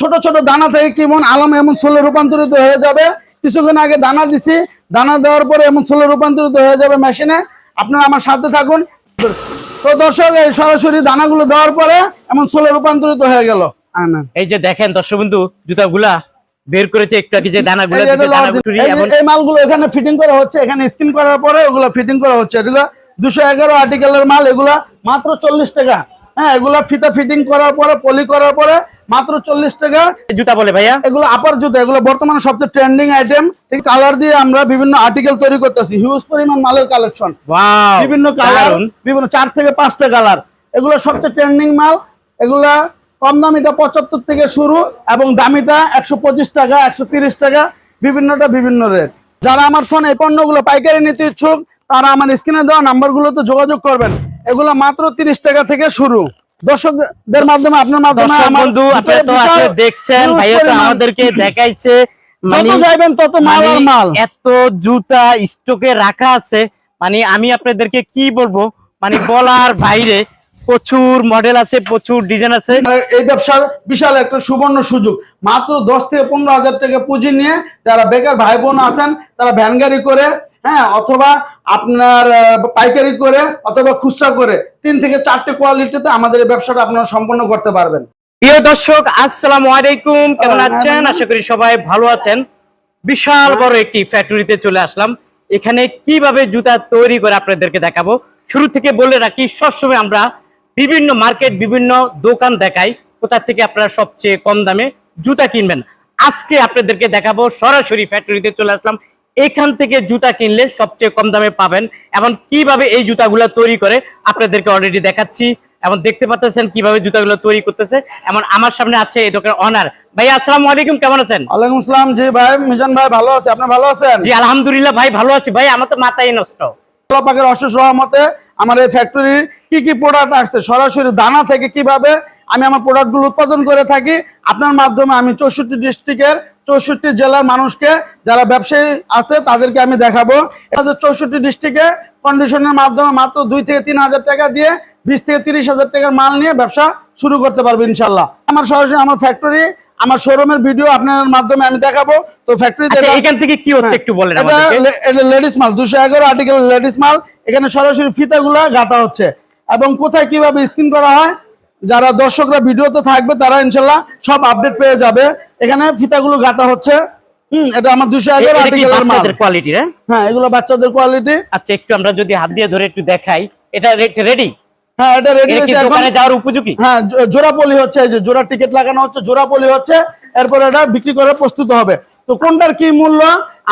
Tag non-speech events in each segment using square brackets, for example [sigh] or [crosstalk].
ছোট ছোট দানা থেকে কেমন আলম এমন ছোলে রূপান্তরিত হয়ে যাবে? কিছুক্ষণ আগে দানা দিছি। দানা দেওয়ার পরে এমন ছোলে রূপান্তরিত হয়ে যাবে মেশিনে। আপনারা আমার সাথে থাকুন। তো দর্শক এই সরাসরি দানাগুলো দেওয়ার পরে এমন ছোলে রূপান্তরিত হয়ে গেল। এই যে দেখেন দর্শক বন্ধু জুতাগুলা বের করেছে একটু আগে যে দানাগুলো এই মালগুলো এখানে ফিটিং করা হচ্ছে। এখানে স্ক্রিন করার পরে ওগুলো ফিটিং করা হচ্ছে। এগুলো দুশো এগারো আর্টিকেলের মাল এগুলা মাত্র চল্লিশ টাকা। হ্যাঁ এগুলা ফিতা ফিটিং করার পরে পলি করার পরে মাত্র চল্লিশ টাকা। জুতা বলে ভাইয়া? এগুলো আপার জুতো এগুলো বর্তমানে সবচেয়ে ট্রেন্ডিং আইটেম কালার দিয়ে আমরা বিভিন্ন আর্টিকেল তৈরি করতেছি। হিউজ পরিমাণ মালের কালেকশন বিভিন্ন কালার বিভিন্ন চার থেকে পাঁচটা কালার এগুলো সবচেয়ে ট্রেন্ডিং মাল। এগুলা কম দামিটা পঁচাত্তর থেকে শুরু এবং দামিটা একশো পঁচিশ টাকা একশো তিরিশ টাকা। বিভিন্নটা বিভিন্ন রেট যারা আমার ফোন এই পণ্যগুলো পাইকারি নিতে ইচ্ছুক তারা আমার স্ক্রিনে দেওয়া নাম্বারগুলোতে যোগাযোগ করবেন। এগুলো মাত্র তিরিশ টাকা থেকে শুরু। দর্শকদের মাধ্যমে আপনার মাধ্যমে বন্ধু আপনারা তো আসলে দেখছেন ভাইয়া তো আমাদেরকে দেখাইছে। যত যাইবেন তত মাল আর মানে মাল। এত জুতা স্টকে রাখা আছে। মানে আমি আপনাদেরকে কি বলব? মানে বলার বাইরে প্রচুর মডেল আছে প্রচুর ডিজাইন আছে। মানে এই ব্যবসার বিশাল একটা সুবর্ণ সুযোগ। মাত্র দশ থেকে পনেরো হাজার টাকা পুঁজি নিয়ে যারা বেকার ভাই বোন আছেন তারা ভ্যান গাড়ি করে হ্যাঁ অথবা আপনার পাইকারি করে অথবা খুচরা করে তিন থেকে চারটে কোয়ালিটিতে আমাদের এই ব্যবসাটা আপনারা সম্পন্ন করতে পারবেন। প্রিয় দর্শক আসসালামু আলাইকুম। কেমন আছেন? আশা করি সবাই ভালো আছেন। বিশাল বড় একটি ফ্যাক্টরিতে চলে আসলাম। এখানে কীভাবে জুতা তৈরি করে আপনাদেরকে দেখাবো? শুরু থেকে বলে রাখি সবসময় আমরা বিভিন্ন মার্কেট বিভিন্ন দোকান দেখাই। কোথা থেকে আপনারা সবচেয়ে কম দামে জুতা কিনবেন? আজকে আপনাদেরকে দেখাবো সরাসরি ফ্যাক্টরিতে চলে আসলাম। এখান থেকে জুতা কিনলে সবচেয়ে কম দামে পাবেন এবং কীভাবে এই জুতাগুলো তৈরি করে আপনাদেরকে অলরেডি দেখাচ্ছি এবং দেখতে পাচ্ছেন কীভাবে জুতাগুলো তৈরি করতেছে। এমন আমার সামনে আছে এই দোকানের অনার ভাই আসসালামু আলাইকুম কেমন আছেন? ওয়ালাইকুম আসসালাম জি ভাই মিজান ভাই ভালো আছে আপনি ভালো আছেন? জি আলহামদুলিল্লাহ ভাই ভালো আছি। ভাই আমার তো মাথায় নষ্ট। আল্লাহ পাকের অশেষ রহমতে আমার এই ফ্যাক্টরির কি কি প্রোডাক্ট আসছে সরাসরি দানা থেকে কীভাবে আমি আমার প্রোডাক্টগুলো উৎপাদন করে থাকি। আপনার মাধ্যমে আমি চৌষট্টি ডিস্ট্রিক্টের চৌষট্টি জেলার মানুষকে যারা ব্যবসায়ী আছে তাদেরকে আমি দেখাবো। চৌষট্টি ডিস্ট্রিক্টে কন্ডিশনের মাধ্যমে মাত্র দুই থেকে তিন হাজার টাকা দিয়ে বিশ থেকে তিরিশ হাজার টাকার মাল নিয়ে ব্যবসা শুরু করতে পারব ইনশাল্লাহ আমার সরাসরি আমার ফ্যাক্টরি আমার শোরুমের ভিডিও আপনার মাধ্যমে আমি দেখাবো। তো ফ্যাক্টরিতে আচ্ছা এখান থেকে কি হচ্ছে একটু বলেন হ্যাঁ। লে- এটা লেডিস মাল দুশো এগারো আর্টিকেল লেডিস মাল। এখানে সরাসরি ফিতাগুলা গাঁথা হচ্ছে। এবং কোথায় কীভাবে স্ক্রিন করা হয় যারা দর্শকরা ভিডিওতে থাকবে তারা ইনশাল্লাহ সব আপডেট পেয়ে যাবে। এখানে ফিতাগুলো গাঁথা হচ্ছে। হুম এটা আমার দুশো এগারো এটা কি আর্টিকেলের মাল। বাচ্চাদের কোয়ালিটি হ্যাঁ এগুলো বাচ্চাদের কোয়ালিটি আচ্ছা একটু আমরা যদি হাত দিয়ে ধরে একটু দেখাই। এটা রেডি হ্যাঁ এটা রেডি এটা কি হয়েছে এখন। দোকানে যাওয়ার উপযোগী? হ্যাঁ জোড়া পলি হচ্ছে এই যে জোড়া টিকিট লাগানো হচ্ছে জোড়া পলি হচ্ছে এরপর এটা বিক্রি করে প্রস্তুত হবে। তো কোনটার কি মূল্য?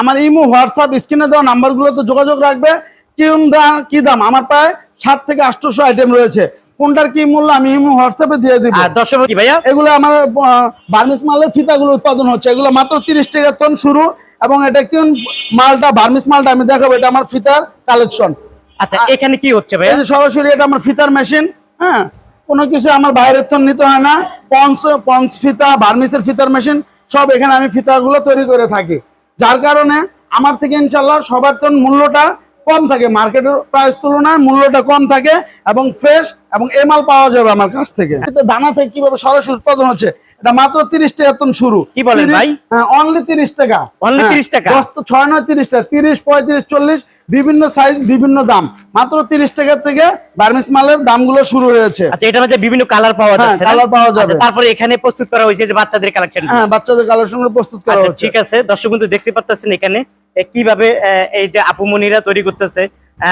আমার ইমো হোয়াটসঅ্যাপ স্ক্রিনে দেওয়া নাম্বারগুলোতে যোগাযোগ রাখবে। কি দাম কি দাম? আমার প্রায় সাত থেকে আটশোশো আইটেম রয়েছে। কোনটার কি মূল্য আমি ইমো হোয়াটসঅ্যাপে দিয়ে দিব। দর্শক ভাইয়া? এগুলো আমার বার্মিস মালের ফিতাগুলো উৎপাদন হচ্ছে। এগুলো মাত্র তিরিশ টাকা টন শুরু এবং এটা কি মালটা বার্মিস মালটা আমি দেখাবো এটা আমার ফিতার কালেকশন। আচ্ছা এখানে কি হচ্ছে ভাইয়া? সরাসরি এটা আমার ফিতার মেশিন হ্যাঁ? কোনো কিছু আমার বাইরের তো নিতে হয় না। পঞ্চ পঞ্চ ফিতা বার্মিসের ফিতার মেশিন সব এখানে আমি ফিতাগুলো তৈরি করে থাকি। যার কারণে আমার থেকে ইনশাল্লাহ সবার মূল্যটা কম থাকে মার্কেটের প্রাইস তুলনায় মূল্যটা কম থাকে এবং ফ্রেশ এবং এ মাল পাওয়া যাবে আমার কাছ থেকে। দানা থেকে কীভাবে সরাসরি উৎপাদন হচ্ছে? এটা মাত্র তিরিশ টাকা শুরু। কি বলেন ভাই? হ্যাঁ অনলি তিরিশ টাকা। Only হ্যাঁ, 30 টাকা? দশ তো ছয় নয় তিরিশ টাকা। তিরিশ পঁয়ত্রিশ চল্লিশ বিভিন্ন সাইজ বিভিন্ন দাম। মাত্র তিরিশ টাকা থেকে বার্মিস মালের দামগুলো শুরু হয়েছে। আচ্ছা এটার মধ্যে বিভিন্ন কালার পাওয়া হ্যাঁ, যাচ্ছে colour পাওয়া যাবে। আচ্ছা, তারপরে এখানে প্রস্তুত করা হয়েছে যে বাচ্চাদের কালেকশন হ্যাঁ বাচ্চাদের কালেকশন প্রস্তুত করা আচ্ছা হচ্ছে। ঠিক আছে। দর্শক বন্ধু দেখতে পাচ্ছেন এখানে কীভাবে এই যে আপুমনিরা তৈরি করতেছে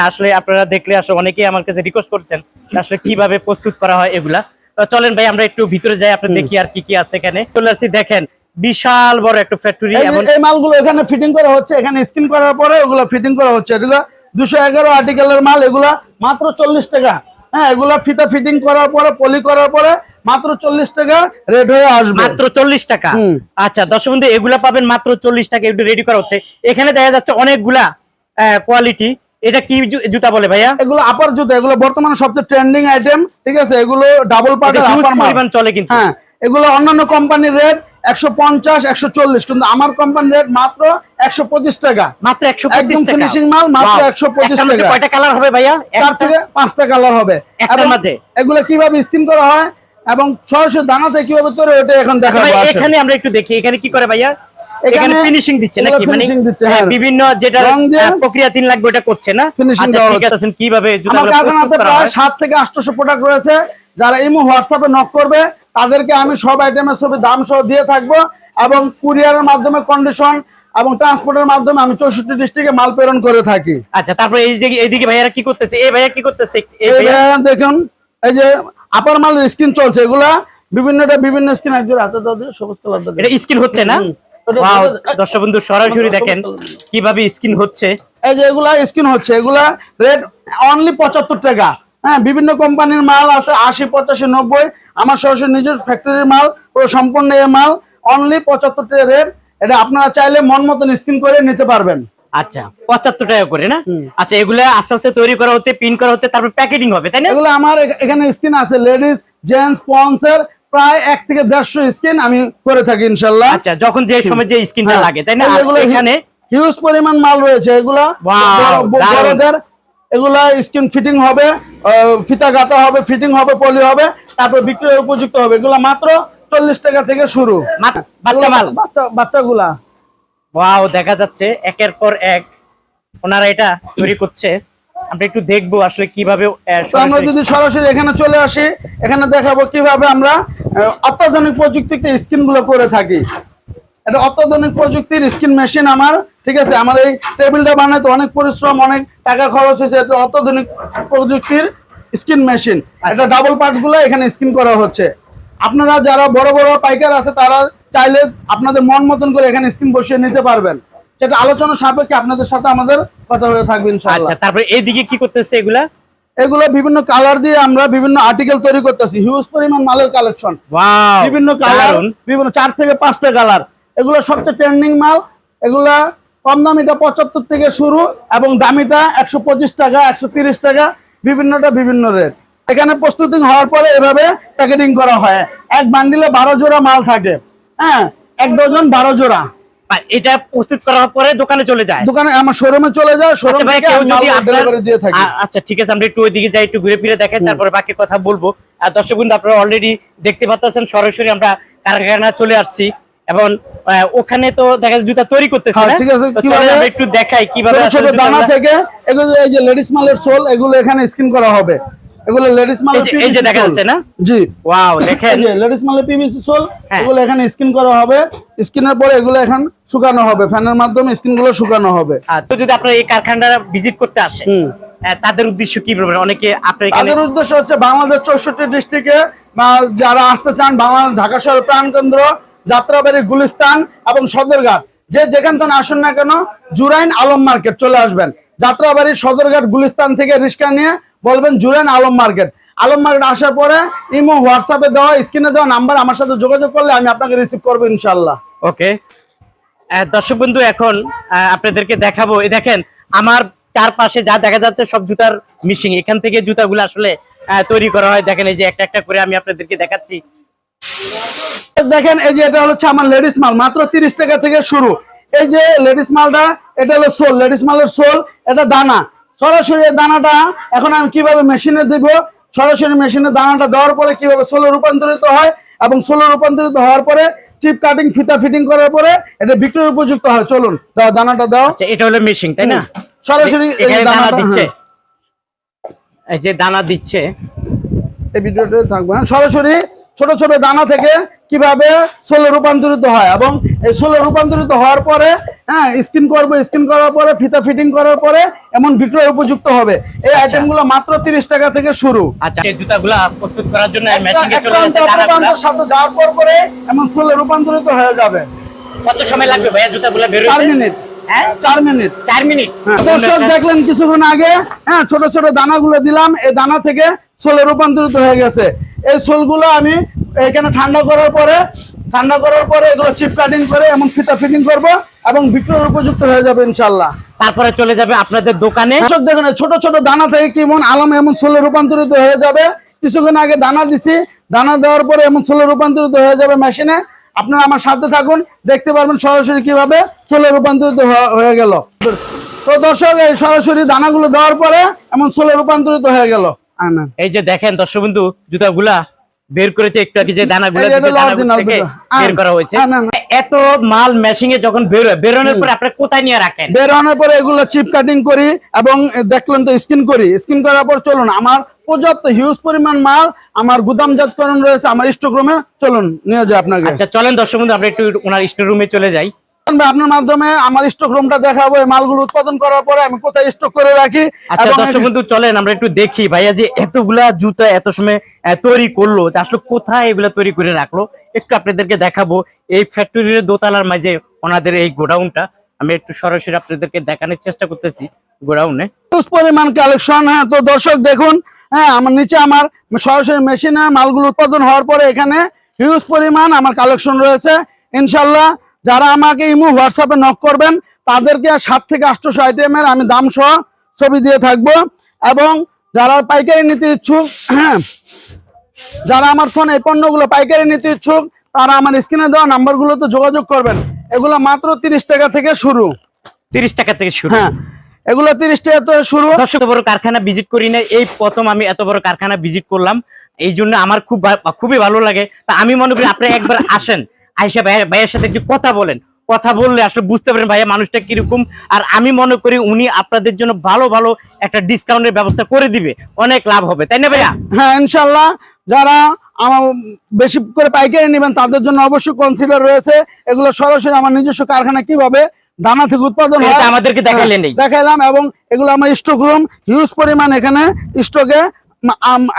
আসলে আপনারা দেখলে আসলে অনেকেই আমার কাছে রিকোয়েস্ট করছেন আসলে কীভাবে প্রস্তুত করা হয় এগুলা। তো চলেন ভাই আমরা একটু ভিতরে যাই আপনি দেখি আর কি কি আছে এখানে। চলে আসছি দেখেন বিশাল বড় একটা ফ্যাক্টরি এই মালগুলো এখানে ফিটিং করা হচ্ছে এখানে স্ক্রিন করার পরে ওগুলো ফিটিং করা হচ্ছে। এগুলো দুশো এগারো আর্টিকেলের মাল এগুলা মাত্র চল্লিশ টাকা। হ্যাঁ এগুলা ফিতা ফিটিং করার পরে পলি করার পরে মাত্র চল্লিশ টাকা রেড হয়ে আসবে। মাত্র চল্লিশ টাকা? আচ্ছা দর্শক বন্ধু এগুলা পাবেন মাত্র চল্লিশ টাকা একটু রেডি করা হচ্ছে। এখানে দেখা যাচ্ছে অনেকগুলা কোয়ালিটি এটা কি জুতা বলে ভাইয়া? এগুলো আপার জুতো এগুলো বর্তমানে সবচেয়ে ট্রেন্ডিং আইটেম ঠিক আছে? এগুলো ডাবল পার্টের আপার পরিমাণ চলে কিন্তু। হ্যাঁ এগুলো অন্যান্য কোম্পানির রেট একশো পঞ্চাশ একশো চল্লিশ কিন্তু আমার কোম্পানির রেট মাত্র একশো পঁচিশ টাকা। মাত্র একশো একদম মাল, মাত্র Wow. 125 একটার মধ্যে টাকা। কয়টা কালার হবে ভাইয়া? চার? থেকে পাঁচটা কালার হবে? এগুলো কীভাবে স্কিন করা হয়? এবং দানা থেকে কীভাবে তৈরি ওটা এখন ভাই, এখানে আমরা একটু দেখি এখানে কি করে ভাইয়া? এখানে ফিনিশিং দিচ্ছে নাকি? মানে হ্যাঁ, হ্যাঁ। বিভিন্ন যেটা প্রক্রিয়া ওটা করছে না? finishing আচ্ছা আছে কীভাবে আমার কারখানাতে প্রায় হয়? সাত থেকে আটশোশো প্রোডাক্ট রয়েছে। যারা ইমো হোয়াটসঅ্যাপে নক করবে তাদেরকে আমি সব আইটেমের ছবি দাম সহ দিয়ে থাকব এবং কুরিয়ারের মাধ্যমে কন্ডিশন এবং ট্রান্সপোর্টের মাধ্যমে আমি চৌষট্টি ডিস্ট্রিক্টে মাল প্রেরণ করে থাকি। আচ্ছা তারপরে এই যে এইদিকে ভাইয়ারা কি করতেছে? এই ভাইয়া কি করতেছে? এই এই ভাইয়া দেখুন এই যে আপার মালের স্কিন চলছে এগুলা। বিভিন্নটা বিভিন্ন স্কিন একজন হাতে দাও সবুজ কালার এটা স্কিন হচ্ছে না? দর্শক বন্ধু সরাসরি দেখেন কীভাবে স্কিন হচ্ছে। এই যে এগুলা স্কিন হচ্ছে এগুলা রেট অনলি পঁচাত্তর টাকা। হ্যাঁ বিভিন্ন কোম্পানির মাল আছে আশি পঁচাশি নব্বই। আমার সরাসরি নিজের ফ্যাক্টরির মাল পুরো সম্পূর্ণ এই মাল। অনলি পঁচাত্তর টাকা রেট এটা আপনারা চাইলে মন মতন স্কিন করে নিতে পারবেন। আচ্ছা পঁচাত্তর টাকা করে না? আচ্ছা এগুলো আস্তে আস্তে তৈরি করা হচ্ছে পিন করা হচ্ছে তারপর প্যাকেটিং হবে তাই না? এগুলো আমার এখানে স্কিন আছে লেডিস জেন্টস পন্সের প্রায় এক থেকে দেড়শো স্কিন আমি করে থাকি ইনশাল্লাহ। আচ্ছা যখন যে সময় যে স্কিনটা হ্যাঁ। লাগে তাই না? যেগুলো এখানে হিউজ পরিমাণ মাল রয়েছে এগুলা। বড়দের এগুলা স্কিন ফিটিং হবে ফিতা গাতা হবে ফিটিং হবে পলি হবে তারপর বিক্রয় উপযুক্ত হবে এগুলা মাত্র চল্লিশ টাকা থেকে শুরু। বাচ্চা মাল। বাচ্চা বাচ্চাগুলা। ওয়াও দেখা যাচ্ছে একের পর এক ওনারা এটা তৈরি করছে। আমরা একটু দেখব আসলে কীভাবে আমরা যদি সরাসরি এখানে চলে আসি এখানে দেখাবো কীভাবে আমরা অত্যাধুনিক প্রযুক্তিতে স্কিনগুলো করে থাকি। এটা অত্যাধুনিক প্রযুক্তির স্কিন মেশিন আমার ঠিক আছে? আমার এই টেবিলটা বানাতে অনেক পরিশ্রম অনেক টাকা খরচ হয়েছে। এটা অত্যাধুনিক প্রযুক্তির স্কিন মেশিন। এটা ডাবল পার্টগুলো এখানে স্কিন করা হচ্ছে। আপনারা যারা বড় বড় পাইকার আছে তারা চাইলে আপনাদের মন মতন করে এখানে স্কিন বসিয়ে নিতে পারবেন। সেটা আলোচনা সাপেক্ষে আপনাদের সাথে আমাদের কথা হয়ে থাকবে ইনশাআল্লাহ। আচ্ছা তারপরে এইদিকে কি করতেছে এগুলা? এগুলো বিভিন্ন কালার দিয়ে আমরা বিভিন্ন আর্টিকেল তৈরি করতেছি। হিউজ পরিমাণ মালের কালেকশন বিভিন্ন কালার বিভিন্ন চার থেকে পাঁচটা কালার। এগুলো সবচেয়ে ট্রেন্ডিং মাল। এগুলা কম দামিটা পঁচাত্তর থেকে শুরু এবং দামিটা একশো পঁচিশ টাকা একশো তিরিশ টাকা বিভিন্নটা বিভিন্ন রেট এখানে প্রস্তুতি হওয়ার পরে এভাবে প্যাকেটিং করা হয়। এক বান্ডিলে বারো জোড়া মাল থাকে। হ্যাঁ এক ডজন বারো জোড়া। এটা প্রস্তুত করার পরে দোকানে চলে যায়। দোকানে আমার শোরুমে চলে যায় শোরুম আচ্ছা থেকে যদি ডেলিভারি দিয়ে থাকি। আচ্ছা ঠিক আছে আমরা একটু ওইদিকে যাই একটু ঘুরে ফিরে দেখাই তারপরে বাকি কথা বলব। আর দর্শক বন্ধু আপনারা অলরেডি দেখতে পাচ্ছেন সরাসরি আমরা কারখানা চলে আসছি। এবং ওখানে তো দেখা যাচ্ছে জুতা তৈরি করতেছে হ্যাঁ, ঠিক আছে, একটু দেখাই কীভাবে ছোট দানা থেকে এগুলো এই যে লেডিস মালের সোল এগুলো এখানে স্কিন করা হবে। এগুলো লেডিস মালের এই যে- এই যে PVC দেখা যাচ্ছে না? জি। ওয়াও দেখেন। এই যে লেডিস পিভিসি সোল হ্যাঁ। এগুলো এখানে স্কিন করা হবে। স্কিনের পরে এগুলো এখন শুকানো হবে। ফ্যানের মাধ্যমে শুকানো হবে। তো যদি আপনারা এই কারখানাটা ভিজিট করতে আসে। তাদের উদ্দেশ্য কি বলবেন? অনেকে আপনার তাদের উদ্দেশ্য হচ্ছে বাংলাদেশ চৌষট্টি ডিস্ট্রিক্টে যারা আসতে চান বাংলা ঢাকা শহরের প্রাণকেন্দ্র যাত্রাবাড়ি গুলিস্তান এবং সদরঘাট। যে যেখান থেকে আসুন না কেন জুরাইন আলম মার্কেট চলে আসবেন। যাত্রাবাড়ি সদরঘাট গুলিস্তান থেকে রিক্সা নিয়ে বলবেন জুরাইন আলম মার্কেট। আলম মার্কেট আসার পরে ইমো হোয়াটসঅ্যাপে দেওয়া স্ক্রিনে দেওয়া নাম্বার আমার সাথে যোগাযোগ করলে আমি আপনাকে রিসিভ করব ইনশাল্লাহ ওকে। দর্শক বন্ধু এখন আপনাদেরকে দেখাবো। এই দেখেন আমার চারপাশে যা দেখা যাচ্ছে সব জুতার মিশিং এখান থেকে জুতাগুলো আসলে তৈরি করা হয়। দেখেন এই যে একটা একটা করে আমি আপনাদেরকে দেখাচ্ছি। দেখেন এই যে এটা হচ্ছে আমার লেডিস মাল মাত্র তিরিশ টাকা থেকে শুরু। এই যে লেডিস মালটা এটা হলো সোল লেডিস মালের সোল এটা দানা। সরাসরি দানাটা এখন আমি কীভাবে মেশিনে দেব? সরাসরি মেশিনে দানাটা দেওয়ার পরে কীভাবে সোলে রূপান্তরিত হয় এবং সোলো রূপান্তরিত হওয়ার পরে চিপ কাটিং ফিতা ফিটিং করার পরে এটা বিক্রয় উপযুক্ত হয়। চলুন দাও দানাটা দাও। আচ্ছা এটা হলো মেশিন তাই না? সরাসরি দানা দিচ্ছে। এই যে দানা দিচ্ছে। এই ভিডিওটা থাকবে হ্যাঁ। সরাসরি ছোট ছোট দানা থেকে কীভাবে সোলো রূপান্তরিত হয় এবং সোলে রূপান্তরিত হওয়ার পরে হ্যাঁ স্কিন করব স্কিন করার পরে ফিতা ফিটিং করার পরে এমন বিক্রয় উপযুক্ত হবে। এই আইটেমগুলো মাত্র তিরিশ টাকা থেকে শুরু। আচ্ছা। প্রস্তুত করার জন্য সাথে যাওয়ার পর পরে এমন রূপান্তরিত হয়ে যাবে। কত সময় লাগবে ভাইয়া জুতাগুলা বের চার মিনিট। হ্যাঁ? মিনিট। মিনিট? হ্যাঁ, দর্শক দেখলেন কিছুক্ষণ আগে হ্যাঁ ছোট ছোট দানাগুলো দিলাম এই দানা থেকে সোলে রূপান্তরিত হয়ে গেছে। এই সোলগুলো আমি এখানে ঠান্ডা করার পরে ঠান্ডা করার পরে এগুলো চিপ কাটিং করে এমন ফিতা ফিটিং করব এবং বিক্রয়ের উপযুক্ত হয়ে যাবে ইনশাল্লাহ তারপরে চলে যাবে আপনাদের দোকানে। দেখুন ছোট ছোট দানা থেকে কেমন আলম এমন সোলে রূপান্তরিত হয়ে যাবে? কিছুক্ষণ আগে দানা দিছি দানা দেওয়ার পরে এমন সোলে রূপান্তরিত হয়ে যাবে মেশিনে আপনারা আমার সাথে থাকুন দেখতে পারবেন সরাসরি কীভাবে সোলে রূপান্তরিত হয়ে- গেল। তো দর্শক এই সরাসরি দানাগুলো দেওয়ার পরে এমন সোলে রূপান্তরিত হয়ে গেল। এই যে দেখেন দর্শক বন্ধু জুতাগুলা বের করেছে একটু আগে যে দানাগুলো থেকে বের করা হয়েছে। এত মাল মেশিং এ যখন বের হয় বেরোনোর পরে আপনারা কোথায় নিয়ে রাখেন? বেরোনোর পরে এগুলো চিপ কাটিং করি এবং দেখলেন তো স্কিন করি। স্কিন করার পর চলুন আমার পর্যাপ্ত হিউজ পরিমাণ মাল আমার গুদাম গুদামজাতকরণ রয়েছে আমার স্টক রুমে চলুন নিয়ে যাই আপনাকে। আচ্ছা চলেন দর্শক বন্ধু আমরা একটু ওনার স্টোর রুমে চলে যাই। আপনার মাধ্যমে আমার স্টক রুমটা দেখাবো এই মালগুলো উৎপাদন করার পরে আমি কোথায় স্টক করে রাখি আচ্ছা দর্শক বন্ধু চলেন আমরা একটু দেখি ভাইয়া যে এতগুলা জুতা এত সময় তৈরি করল আসলে কোথায় এগুলা তৈরি করে রাখল একটু আপনাদেরকে দেখাবো। এই ফ্যাক্টরির দোতলার মাঝে ওনাদের এই গোডাউনটা আমি একটু সরাসরি আপনাদেরকে দেখানোর চেষ্টা করতেছি গোডাউনে। পরিমাণ কালেকশন হ্যাঁ তো দর্শক দেখুন হ্যাঁ আমার নিচে আমার সরাসরি মেশিনে মালগুলো উৎপাদন হওয়ার পরে এখানে হিউজ পরিমাণ আমার কালেকশন রয়েছে। ইনশাল্লাহ যারা আমাকে ইমো হোয়াটসঅ্যাপে নক করবেন তাদেরকে সাত থেকে আটশোশো আইটেমের আমি দাম সহ ছবি দিয়ে থাকব। এবং যারা পাইকারি নিতে ইচ্ছুক হ্যাঁ যারা আমার ফোনে এই পণ্যগুলো পাইকারি নিতে ইচ্ছুক তারা আমার স্ক্রিনে দেওয়া নাম্বারগুলোতে যোগাযোগ করবেন। এগুলো মাত্র তিরিশ টাকা থেকে শুরু। তিরিশ টাকা থেকে শুরু। হ্যাঁ এগুলো তিরিশ টাকা তো শুরু। দর্শক এত বড় কারখানা ভিজিট করি না এই প্রথম আমি এত বড় কারখানা ভিজিট করলাম। এই জন্য আমার খুব খুবই ভালো লাগে। তা আমি মনে করি আপনি একবার আসেন। আইসা ভাইয়ের ভাইয়ের সাথে একটু কথা বলেন। কথা বললে আসলে বুঝতে পারেন ভাইয়া মানুষটা কীরকম। আর আমি মনে করি উনি আপনাদের জন্য ভালো ভালো একটা ডিসকাউন্টের ব্যবস্থা করে দিবে। অনেক লাভ হবে তাই না ভাইয়া? হ্যাঁ ইনশাল্লাহ যারা আমার বেশি করে পাইকারি নেবেন তাদের জন্য অবশ্যই কনসিডার রয়েছে। এগুলো সরাসরি আমার নিজস্ব কারখানা কীভাবে দানা থেকে উৎপাদন হয় আমাদেরকে দেখাইলেন এই। হ্যাঁ, দেখাইলাম এবং এগুলো আমার স্টক রুম হিউজ পরিমাণ এখানে স্টকে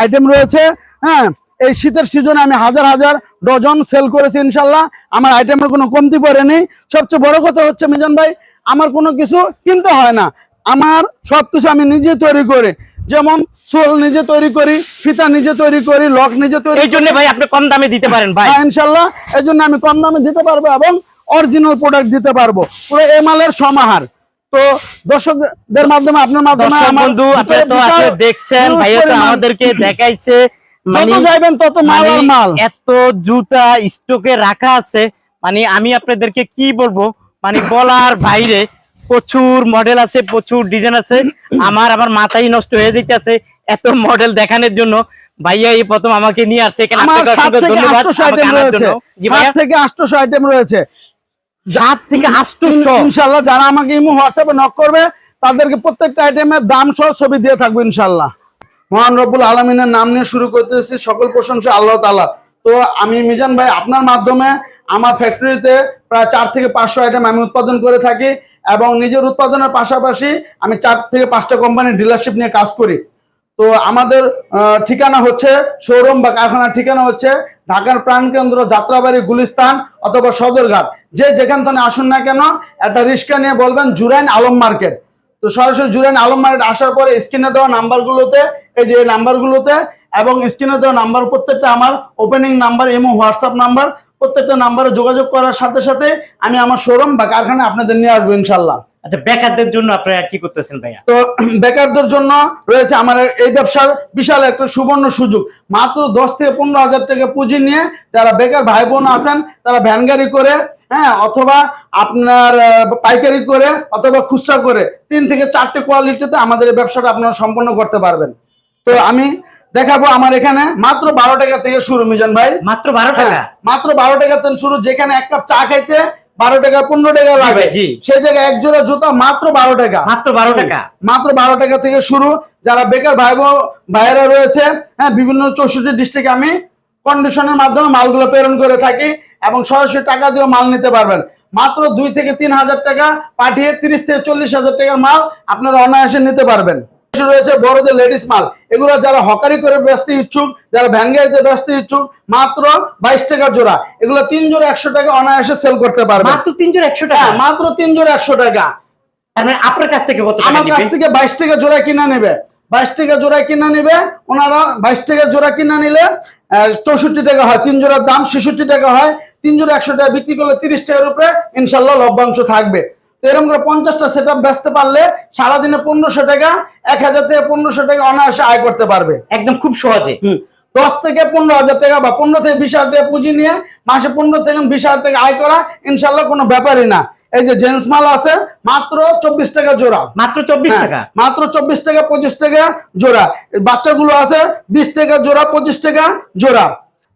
আইটেম রয়েছে। হ্যাঁ এই শীতের সিজনে আমি হাজার হাজার ডজন সেল করেছি ইনশাল্লাহ। আমার আইটেমের কোনো কমতি পড়েনি। সবচেয়ে বড় কথা হচ্ছে মিজান ভাই আমার কোনো কিছু কিনতে হয় না। আমার সবকিছু আমি নিজে তৈরি করি। যেমন সোল নিজে তৈরি করি ফিতা নিজে তৈরি করি লক নিজে তৈরি এই জন্য ভাই আপনি কম দামে দিতে পারেন ভাই। হ্যাঁ, ইনশাল্লাহ। এই জন্য আমি কম দামে দিতে পারব এবং অরিজিনাল প্রোডাক্ট দিতে পারব। পুরো এমালের সমাহার। তো দর্শকদের মাধ্যমে আপনার মাধ্যমে বন্ধু আপনারা তো দেখছেন ভাইয়া তো আমাদেরকে দেখাইছে। যত মানে যাইবেন তত মাল আর মানে মাল। এত জুতা স্টকে রাখা আছে মানে আমি আপনাদেরকে কি বলব মানে বলার বাইরে প্রচুর মডেল আছে প্রচুর ডিজাইন আছে। আমার আমার মাথাই নষ্ট হয়ে এত মডেল দেখানোর জন্য। ভাইয়া এই প্রথম আমাকে নিয়ে আসছে এখানে থেকে আইটেম রয়েছে। সাত থেকে ইনশাল্লাহ যারা আমাকে ইমো হোয়াটসঅ্যাপে নক করবে তাদেরকে প্রত্যেকটা আইটেমের দাম সহ ছবি দিয়ে থাকব ইনশাল্লাহ। মহান রব্বুল আলমিনের নাম নিয়ে শুরু করতেছি সকল প্রশংসা আল্লাহ তালা তো আমি মিজান ভাই, আপনার মাধ্যমে আমার ফ্যাক্টরিতে প্রায় চার থেকে পাঁচশো আইটেম আমি উৎপাদন করে থাকি এবং নিজের উৎপাদনের পাশাপাশি আমি চার থেকে পাঁচটা কোম্পানির ডিলারশিপ নিয়ে কাজ করি। তো আমাদের ঠিকানা হচ্ছে শোরুম বা কারখানার ঠিকানা হচ্ছে ঢাকার প্রাণকেন্দ্র, যাত্রাবাড়ি, গুলিস্তান অথবা সদরঘাট। যে যেখান থেকে আসুন না কেন, একটা রিক্সা নিয়ে বলবেন জুরাইন আলম মার্কেট। তো সরাসরি জুরাইন আলম মার্কেট আসার পরে স্ক্রিনে দেওয়া নাম্বারগুলোতে, এই যে নাম্বারগুলোতে এবং স্ক্রিনে দেওয়া নাম্বার, প্রত্যেকটা আমার ওপেনিং নাম্বার এবং হোয়াটসঅ্যাপ নাম্বার প্রত্যেকটা নাম্বারে যোগাযোগ করার সাথে সাথে আমি আমার শোরুম বা কারখানা আপনাদের নিয়ে আসব ইনশাল্লাহ আচ্ছা বেকারদের জন্য আপনারা কি করতেছেন ভাইয়া? তো [clears throat] বেকারদের জন্য রয়েছে আমার এই ব্যবসার বিশাল একটা সুবর্ণ সুযোগ। মাত্র দশ থেকে পনেরো হাজার টাকা পুঁজি নিয়ে যারা বেকার ভাই বোন আছেন তারা ভ্যান গাড়ি করে হ্যাঁ অথবা আপনার পাইকারি করে অথবা খুচরা করে তিন থেকে চারটে কোয়ালিটিতে আমাদের এই ব্যবসাটা আপনারা সম্পন্ন করতে পারবেন। তো আমি দেখাবো আমার এখানে। মাত্র বারো টাকা থেকে শুরু মিজান ভাই। মাত্র বারো টাকা? হ্যাঁ, মাত্র বারো টাকা থেকে শুরু যেখানে এক কাপ চা খাইতে বারো টাকা পনেরো টাকা লাগে। সেই জায়গায় এক জোড়া জুতা মাত্র বারো টাকা। মাত্র বারো টাকা? মাত্র বারো টাকা থেকে শুরু। যারা বেকার ভাই ভাইয়েরা রয়েছে হ্যাঁ বিভিন্ন চৌষট্টি ডিস্ট্রিক্টে আমি কন্ডিশনের মাধ্যমে মালগুলো প্রেরণ করে থাকি এবং সরাসরি টাকা দিয়ে মাল নিতে পারবেন। মাত্র দুই থেকে তিন হাজার টাকা পাঠিয়ে তিরিশ থেকে চল্লিশ হাজার টাকার মাল আপনারা অনায়াসে নিতে পারবেন। রয়েছে বড়দের লেডিস মাল। এগুলো যারা হকারি করে ব্যস্ত ইচ্ছুক যারা ভ্যান গাড়িতে ব্যস্ত ইচ্ছুক মাত্র বাইশ টাকা জোড়া। এগুলো তিন জোড়া একশো টাকা অনায়াসে সেল করতে পারবেন মাত্র তিনশো একশো টাকা? হ্যাঁ মাত্র তিন জোড়া একশো টাকা। মানে আপনার কাছ থেকে আমার কাছ নিবে? থেকে বাইশ টাকা জোড়া কিনা নেবে। বাইশ টাকা জোড়া কিনা নেবে ওনারা বাইশ টাকা জোড়া কিনা নিলে চৌষট্টি টাকা হয়। তিন জোড়ার দাম ছেষট্টি টাকা হয়। তিন জোড়া একশো টাকা বিক্রি করলে তিরিশ টাকার উপরে ইনশাল্লাহ লভ্যাংশ থাকবে। এরকম করে পঞ্চাশটা সেট আপ বেচতে পারলে সারাদিনে পনেরোশো টাকা এক হাজার থেকে পনেরোশো টাকা অনায়াসে আয় করতে পারবে। একদম খুব সহজে। দশ থেকে পনেরো হাজার টাকা বা পনেরো থেকে বিশ হাজার টাকা পুঁজি নিয়ে মাসে পনেরো থেকে বিশ হাজার টাকা আয় করা ইনশাল্লাহ কোনো ব্যাপারই না। এই যে জেন্টস মাল আছে মাত্র চব্বিশ টাকা জোড়া। মাত্র চব্বিশ হ্যাঁ, টাকা? মাত্র চব্বিশ টাকা পঁচিশ টাকা জোড়া। বাচ্চাগুলো আছে বিশ টাকা জোড়া পঁচিশ টাকা জোড়া।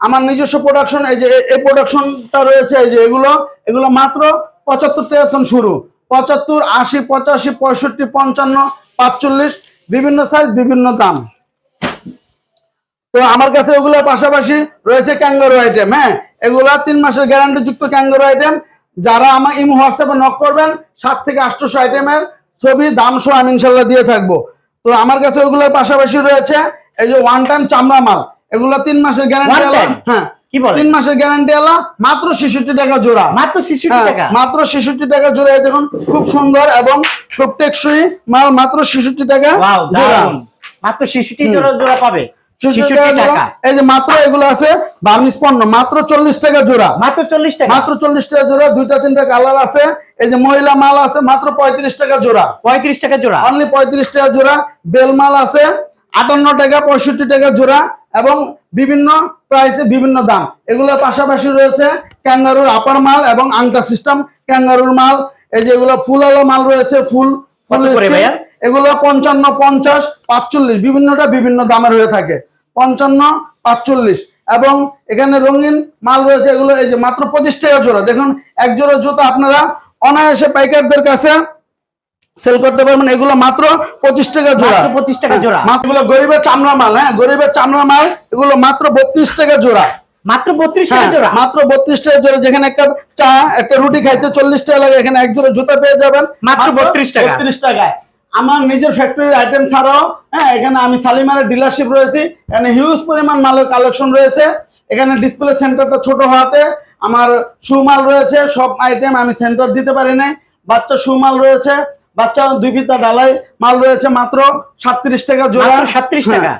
আমার নিজস্ব প্রোডাকশন এই যে এই প্রোডাকশনটা রয়েছে এই যে এগুলো এগুলো মাত্র পঁচাত্তর টাকা শুরু। পঁচাত্তর আশি পঁচাশি পঁয়ষট্টি পঞ্চান্ন পাঁচচল্লিশ বিভিন্ন সাইজ বিভিন্ন দাম। তো আমার কাছে ওগুলোর পাশাপাশি রয়েছে ক্যাঙ্গারু আইটেম হ্যাঁ? এগুলা তিন মাসের গ্যারান্টি যুক্ত ক্যাঙ্গারু আইটেম যারা আমার ইমো হোয়াটসঅ্যাপে নক করবেন সাত থেকে আটশোশো আইটেমের ছবি দাম সহ আমি ইনশাল্লাহ দিয়ে থাকব। তো আমার কাছে ওগুলোর পাশাপাশি রয়েছে এই যে ওয়ান টাইম চামড়া মাল। এগুলো তিন মাসের গ্যারান্টি হ্যাঁ? তিন মাসের গ্যারান্টি আলা মাত্র ছেষট্টি টাকা জোড়া। মাত্র ছেষট্টি হ্যাঁ, টাকা? মাত্র ছেষট্টি টাকা জোড়া দেখুন খুব সুন্দর এবং খুব টেকসই মাল মাত্র ছেষট্টি টাকা জোড়া। মাত্র ছেষট্টি জোড়া জোড়া পাবে? 66 ছেষট্টি টাকা জোড়া। টাকা? এই যে মাত্র এগুলো আছে বার্নিশ পণ্য মাত্র চল্লিশ টাকা জোড়া। মাত্র চল্লিশ টাকা? মাত্র চল্লিশ টাকা জোড়া দুইটা তিনটা কালার আছে। এই যে মহিলা মাল আছে মাত্র পঁয়ত্রিশ টাকা জোড়া। পঁয়ত্রিশ টাকা জোড়া? অনলি পঁয়ত্রিশ টাকা জোড়া। বেল মাল আছে আটান্ন টাকা পঁয়ষট্টি টাকা জোড়া। এবং বিভিন্ন প্রাইসে বিভিন্ন দাম। এগুলোর পাশাপাশি রয়েছে ক্যাঙ্গারুর আপার মাল এবং আংটা সিস্টেম ক্যাঙ্গারুর মাল। এই যেগুলো ফুল আলো মাল রয়েছে ফুল? এগুলো পঞ্চান্ন পঞ্চাশ পাঁচচল্লিশ বিভিন্নটা বিভিন্ন দামের হয়ে থাকে। পঞ্চান্ন পাঁচচল্লিশ। এবং এখানে রঙিন মাল রয়েছে এগুলো এই যে মাত্র পঁচিশ টাকা জোড়া। দেখুন এক জোড়া জুতো আপনারা অনায়াসে পাইকারদের কাছে সেল করতে পারবেন এগুলো মাত্র পঁচিশ টাকা জোড়া। পঁচিশ টাকা জোড়া। হ্যাঁ, মাত্র এগুলো গরিবের চামড়া মাল হ্যাঁ গরিবের চামড়া মাল এগুলো মাত্র বত্রিশ টাকা জোড়া। মাত্র বত্রিশ টাকা হ্যাঁ, জোড়া? মাত্র বত্রিশ টাকা জোড়া যেখানে একটা চা একটা রুটি খাইতে চল্লিশ টাকা লাগে এখানে এক জোড়া জুতা পেয়ে যাবেন। মাত্র 32 টাকা। বত্রিশ টাকায়। আমার নিজের ফ্যাক্টরির আইটেম ছাড়াও হ্যাঁ এখানে আমি সালিমারের ডিলারশিপ রয়েছে এখানে হিউজ পরিমাণ মালের কালেকশন রয়েছে। এখানে ডিসপ্লে সেন্টারটা ছোট হওয়াতে আমার শু মাল রয়েছে সব আইটেম আমি সেন্টার দিতে পারি নাই। বাচ্চা শু মাল রয়েছে বাচ্চা দুই পিতা ডালাই মাল রয়েছে মাত্র সাতত্রিশ টাকা জোড়া। মাত্র 37 টাকা।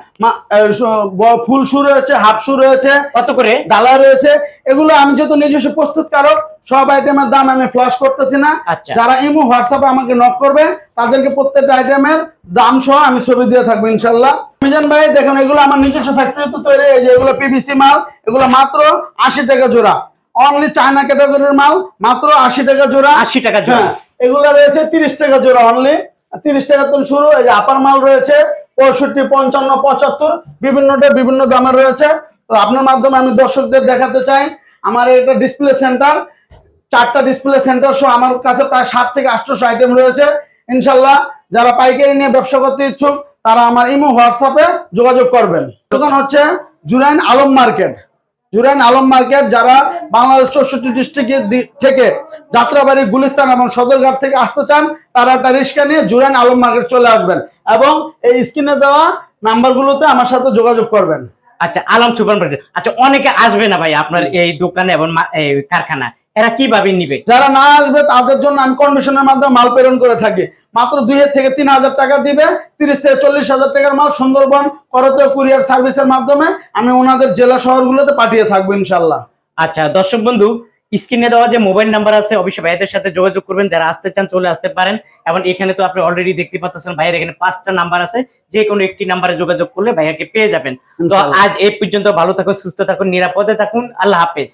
হ্যাঁ, ব- ফুল শু রয়েছে হাফ শু রয়েছে কত করে? ডালা রয়েছে। এগুলো আমি যেহেতু নিজস্ব প্রস্তুতকারক সব আইটেমের দাম আমি ফ্লাশ করতেছি না। আচ্ছা। যারা ইমো হোয়াটসঅ্যাপে আমাকে নক করবে তাদেরকে প্রত্যেকটা আইটেমের দাম সহ আমি ছবি দিয়ে থাকব ইনশাল্লাহ মিজান ভাই দেখুন এগুলো আমার নিজস্ব ফ্যাক্টরিতে তৈরি এই যে এগুলো পিভিসি মাল এগুলো মাত্র আশি টাকা জোড়া। অনলি চায়না ক্যাটাগরির মাল মাত্র আশি টাকা জোড়া। 80 টাকা জোড়া। এগুলো রয়েছে তিরিশ টাকা জোড়া অনলি তিরিশ টাকা তো শুরু, এই যে আপার মাল রয়েছে, পঁয়ষট্টি, পঞ্চান্ন, পঁচাত্তর বিভিন্নটা বিভিন্ন দামের রয়েছে। তো আপনার মাধ্যমে আমি দর্শকদের দেখাতে চাই, আমার এটা ডিসপ্লে সেন্টার চারটা ডিসপ্লে সেন্টার সহ আমার কাছে প্রায় সাত থেকে আটশোশো আইটেম রয়েছে। ইনশাল্লাহ যারা পাইকারি নিয়ে ব্যবসা করতে ইচ্ছুক, তারা আমার ইমো, হোয়াটসঅ্যাপে যোগাযোগ করবেন। দোকান হচ্ছে জুরাইন আলম মার্কেট। জুরাইন আলম মার্কেট যারা বাংলাদেশ চৌষট্টি ডিস্ট্রিক্টের থেকে যাত্রাবাড়ির গুলিস্তান এবং সদরঘাট থেকে আসতে চান তারা একটা রিক্সা নিয়ে জুরাইন আলম মার্কেট চলে আসবেন এবং এই স্ক্রিনে দেওয়া নাম্বারগুলোতে আমার সাথে যোগাযোগ করবেন। আচ্ছা আলম সুপার মার্কেট আচ্ছা অনেকে আসবে না ভাই আপনার এই দোকানে এবং কারখানা এরা কীভাবে নিবে? যারা না আসবে তাদের জন্য আমি কন্ডিশনের মাধ্যমে মাল প্রেরণ করে থাকি। মাত্র দুই হাজার থেকে তিন হাজার টাকা দিবে তিরিশ থেকে চল্লিশ হাজার টাকার মাল সুন্দরবন করতে কুরিয়ার সার্ভিসের মাধ্যমে আমি ওনাদের জেলা শহরগুলোতে পাঠিয়ে থাকব ইনশাল্লাহ আচ্ছা দর্শক বন্ধু স্ক্রিনে দেওয়া যে মোবাইল নাম্বার আছে অবশ্যই ভাইদের সাথে যোগাযোগ করবেন। যারা আসতে চান চলে আসতে পারেন। এবং এখানে তো আপনি অলরেডি দেখতে পাচ্ছেন ভাইয়ের এখানে পাঁচটা নাম্বার আছে। যে কোনো একটি নাম্বারে যোগাযোগ করলে ভাইয়াকে পেয়ে যাবেন। তো আজ এই পর্যন্ত ভালো থাকুন সুস্থ থাকুন নিরাপদে থাকুন। আল্লাহ হাফেজ।